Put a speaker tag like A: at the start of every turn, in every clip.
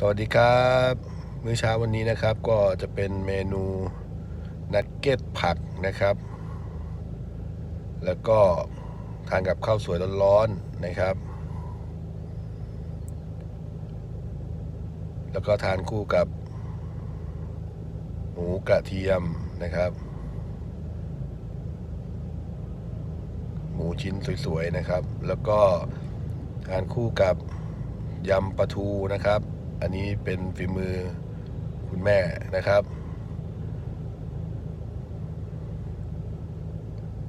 A: สวัสดีครับ มื้อเช้าวันนี้นะครับก็จะเป็นเมนูนักเก็ตผักนะครับ แล้วก็ทานกับข้าวสวยร้อนๆนะครับ แล้วก็ทานคู่กับ หมูกระเทียมนะครับ หมูชิ้นสวยๆนะครับ แล้วก็ทานคู่กับยำปลาทูนะครับ อันนี้เป็นฝีมือคุณแม่นะครับ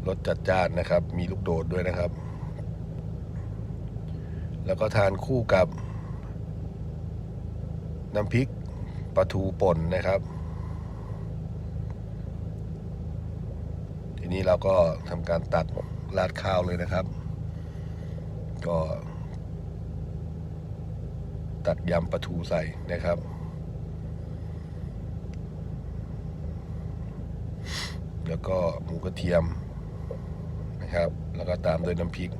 A: รสจัดจ้านนะครับ มีลูกโดดด้วยนะครับ แล้วก็ทานคู่กับ น้ำพริกปลาทูป่นนะครับ ทีนี้เราก็ทำการตักราดข้าวเลยนะครับ ก็ ตักยำปลาทูใส่นะครับ แล้วก็หมูกระเทียมนะครับ แล้วก็ตามด้วยน้ำพริก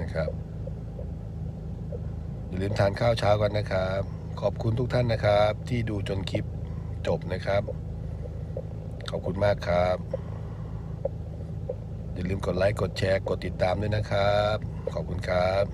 A: นะครับอย่าลืมทานข้าวเช้ากันนะครับ ขอบคุณทุกท่านนะครับ ที่ดูจนคลิปจบนะครับ ขอบคุณมากครับ อย่าลืมกดไลค์ กดแชร์ กดติดตามด้วยนะครับ ขอบคุณครับ